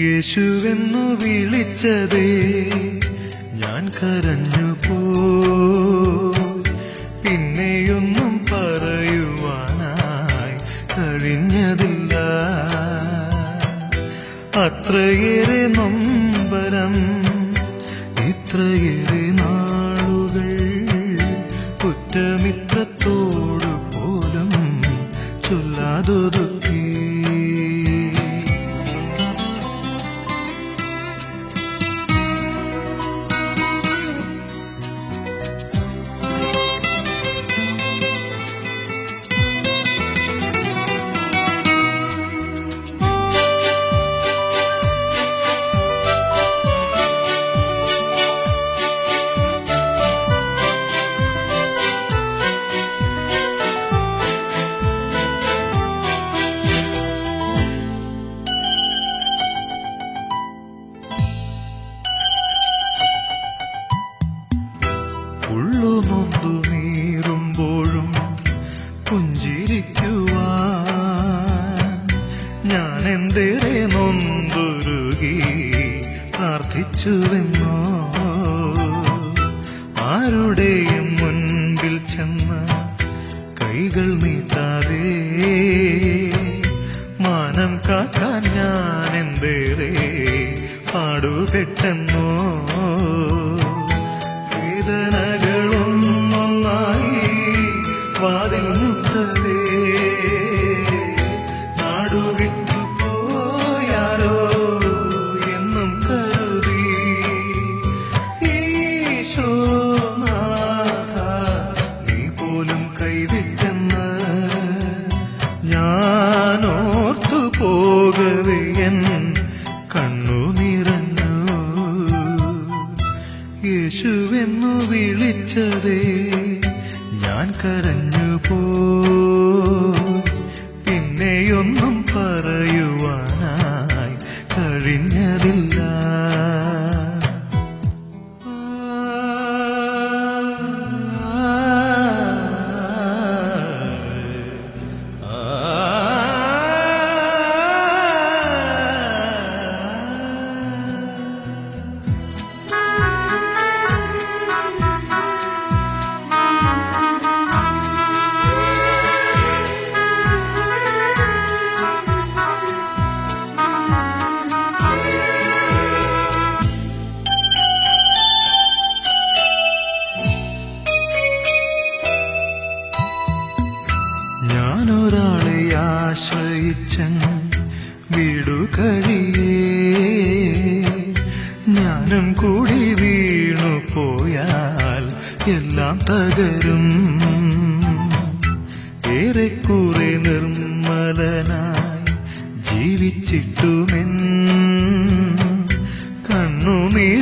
യേശുവെന്നു വിളിച്ചതേ ഞാൻ കരഞ്ഞു പോ പിന്നെയൊന്നും പറയുവാനായി കഴിഞ്ഞതില്ല. അത്രയേറെ നൊമ്പരം ഇത്രയേറെ നാളുകൾ ഞാൻ എന്തേറെ നൊന്തുരുകി പ്രാർത്ഥിച്ചുവെന്നോ? ആരുടെയും മുൻപിൽ ചെന്ന് കൈകൾ നീട്ടാതെ മാനം കാക്കാൻ ഞാൻ എന്തേറെ പാടുപെട്ടെന്നോ? യേശുവെന്നു വിളിച്ചതേ. ഞാൻ കരഞ്ഞു പിന്നെയൊന്നും പറയുവാനായി കഴിഞ്ഞതില്ല. ആശ്രയിച്ചൻ വിടുകഴിയേ ഞാനും കൂടി വീണു പോയാൽ എല്ലാം തകരും. ഏറെക്കുറെ നിർമ്മലനായി ജീവിച്ചിട്ടുമെന്ന് കണ്ണുനീരിൻ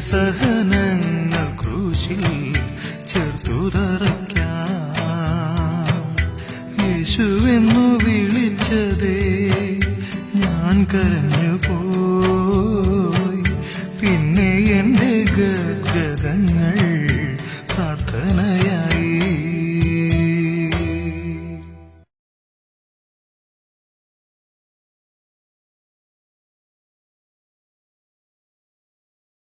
സഹനങ്ങൾ ക്രൂശിൽ ചേർത്തു യേശുവെന്നു വിളിച്ചതേ ഞാൻ കരഞ്ഞു പോ